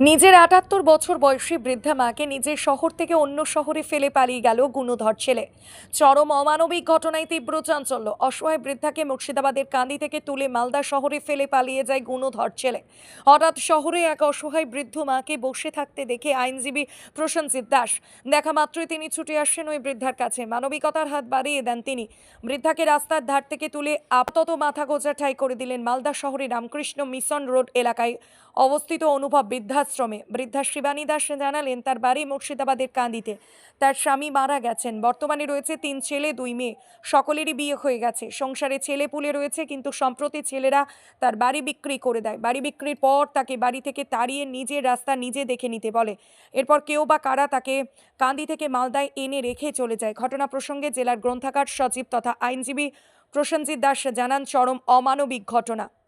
নিজের আটাত্তর বছর বয়সী বৃদ্ধা মাকে নিজের শহর থেকে অন্য শহরে ফেলে পালিয়ে গেল গুণধর ছেলে। চরম অমানবিক ঘটনায় তীব্র চাঞ্চল্য। অসহায় বৃদ্ধাকে মুর্শিদাবাদের কান্দি থেকে তুলে মালদা শহরে ফেলে পালিয়ে যায় গুণধর ছেলে। হঠাৎ শহরে এক অসহায় বৃদ্ধ মাকে বসে থাকতে দেখে আইনজীবী প্রসেনজিৎ দাস। দেখা মাত্রই তিনি ছুটে আসেন ওই বৃদ্ধার কাছে। মানবিকতার হাত বাড়িয়ে দেন তিনি। বৃদ্ধাকে রাস্তার ধার থেকে তুলে আপাতত মাথা গোজা ঠাই করে দিলেন মালদা শহরে রামকৃষ্ণ মিশন রোড এলাকায় অবস্থিত অনুভব বৃদ্ধাশ্রমে। বৃদ্ধা শিবানী দাস জানালেন, তার বাড়ি মুর্শিদাবাদের কান্দিতে। তার স্বামী মারা গেছেন। বর্তমানে রয়েছে তিন ছেলে, দুই মেয়ে। সকলেরই বিয়ে হয়ে গেছে। সংসারে ছেলে পুলে রয়েছে, কিন্তু সম্প্রতি ছেলেরা তার বাড়ি বিক্রি করে দেয়। বাড়ি বিক্রির পর তাকে বাড়ি থেকে তাড়িয়ে নিজের রাস্তা নিজে দেখে নিতে বলে। এরপর কেউ বা কারা তাকে কান্দি থেকে মালদায় এনে রেখে চলে যায়। ঘটনা প্রসঙ্গে জেলার গ্রন্থাগার সচিব তথা আইনজীবী প্রসেনজিৎ দাস জানান, চরম অমানবিক ঘটনা।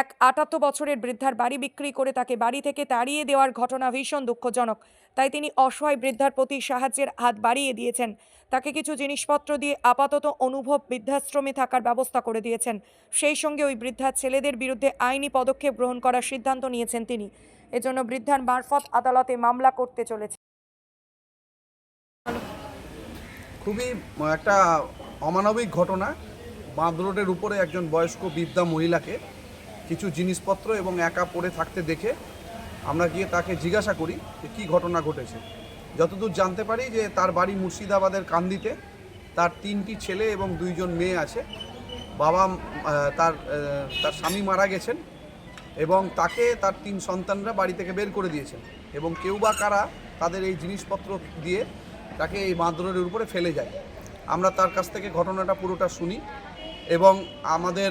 এক আটাত্তর বছরের বৃদ্ধার বাড়ি বিক্রি করে তাকে বাড়ি থেকে তাড়িয়ে দেওয়ার ঘটনা ভীষণ দুঃখজনক। তাই তিনি অসহায় বৃদ্ধার প্রতি সাহায্যের হাত বাড়িয়ে দিয়েছেন। তাকে কিছু জিনিসপত্র দিয়ে আপাতত অনুভব বৃদ্ধাশ্রমে থাকার ব্যবস্থা করে দিয়েছেন। সেই সঙ্গে ওই বৃদ্ধার ছেলেদের বিরুদ্ধে আইনি পদক্ষেপ গ্রহণ করার সিদ্ধান্ত নিয়েছেন তিনি। এজন্য বৃদ্ধার মারফত আদালতে মামলা করতে চলেছে। খুবই, একটা অমানবিক ঘটনা। বাঁধ রোডের উপরে একজন বয়স্ক বৃদ্ধা মহিলাকে কিছু জিনিসপত্র এবং একা পড়ে থাকতে দেখে আমরা গিয়ে তাকে জিজ্ঞাসা করি যে কী ঘটনা ঘটেছে। যতদূর জানতে পারি যে তার বাড়ি মুর্শিদাবাদের কান্দিতে, তার তিনটি ছেলে এবং দুইজন মেয়ে আছে। বাবা তার তার স্বামী মারা গেছেন এবং তাকে তার তিন সন্তানরা বাড়ি থেকে বের করে দিয়েছেন এবং কেউ বা কারা তাদের এই জিনিসপত্র দিয়ে তাকে এই বাঁদরের উপরে ফেলে যায়। আমরা তার কাছ থেকে ঘটনাটা পুরোটা শুনি এবং আমাদের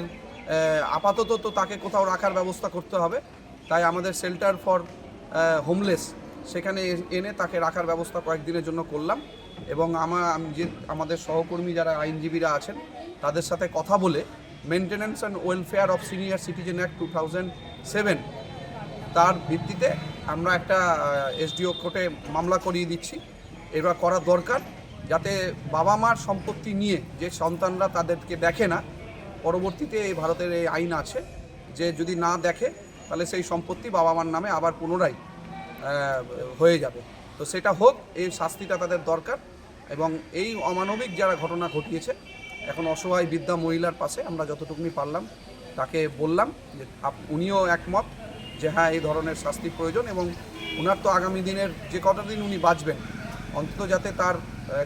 আপাতত তো তাকে কোথাও রাখার ব্যবস্থা করতে হবে। তাই আমাদের শেল্টার ফর হোমলেস সেখানে এনে তাকে রাখার ব্যবস্থা কয়েকদিনের জন্য করলাম এবং আমার যে, আমাদের সহকর্মী যারা আইনজীবীরা আছেন, তাদের সাথে কথা বলে maintenance and welfare of senior citizen act two thousand seven তার ভিত্তিতে আমরা একটা এসডিও কোর্টে মামলা করিয়ে দিচ্ছি। এবার করা দরকার যাতে বাবা মার সম্পত্তি নিয়ে যে সন্তানরা তাদেরকে দেখে না পরবর্তীতে এই ভারতের এই আইন আছে যে যদি না দেখে, তাহলে সেই সম্পত্তি বাবা মার নামে আবার পুনরায় হয়ে যাবে। তো সেটা হোক, এই শাস্তিটা তাদের দরকার এবং এই অমানবিক যারা ঘটনা ঘটিয়েছে, এখন অসহায় বৃদ্ধা মহিলার পাশে আমরা যতটুকুনি পারলাম, তাকে বললাম যে উনিও একমত যে হ্যাঁ এই ধরনের শাস্তি প্রয়োজন এবং ওনার তো আগামী দিনের যে কটা দিন উনি বাঁচবেন, অন্তত যাতে তার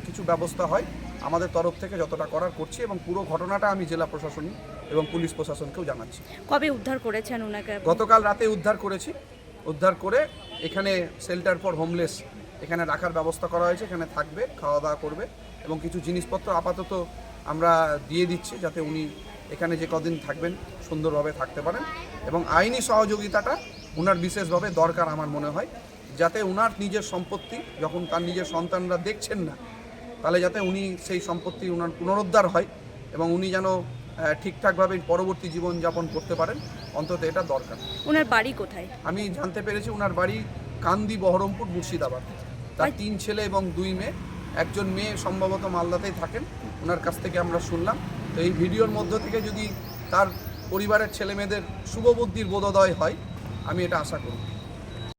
কিছু ব্যবস্থা হয়। আমাদের তরফ থেকে যতটা করার করছি এবং পুরো ঘটনাটা আমি জেলা প্রশাসন এবং পুলিশ প্রশাসনকেও জানাচ্ছি। কবে উদ্ধার করেছেন ওনাকে গতকাল রাতে উদ্ধার করেছি। উদ্ধার করে এখানে শেল্টার ফর হোমলেস এখানে রাখার ব্যবস্থা করা হয়েছে এখানে থাকবে খাওয়া দাওয়া করবে এবং কিছু জিনিসপত্র আপাতত আমরা দিয়ে দিচ্ছি যাতে উনি এখানে যে কদিন থাকবেন সুন্দরভাবে থাকতে পারেন এবং আইনি সহযোগিতাটা ওনার বিশেষভাবে দরকার আমার মনে হয়। যাতে ওনার নিজের সম্পত্তি যখন তার নিজের সন্তানরা দেখছেন না তাহলে যাতে উনি সেই সম্পত্তি উনার পুনরুদ্ধার হয় এবং উনি যেন ঠিকঠাকভাবে পরবর্তী জীবনযাপন করতে পারেন অন্তত এটা দরকার। ওনার বাড়ি কোথায়? আমি জানতে পেরেছি ওনার বাড়ি কান্দি বহরমপুর মুর্শিদাবাদ। তার তিন ছেলে এবং দুই মেয়ে। একজন মেয়ে সম্ভবত মালদাতেই থাকেন ওনার কাছ থেকে আমরা শুনলাম। তো এই ভিডিওর মধ্য থেকে যদি তার পরিবারের ছেলে মেয়েদের শুভবুদ্ধির বোধোদয় হয় আমি এটা আশা করি।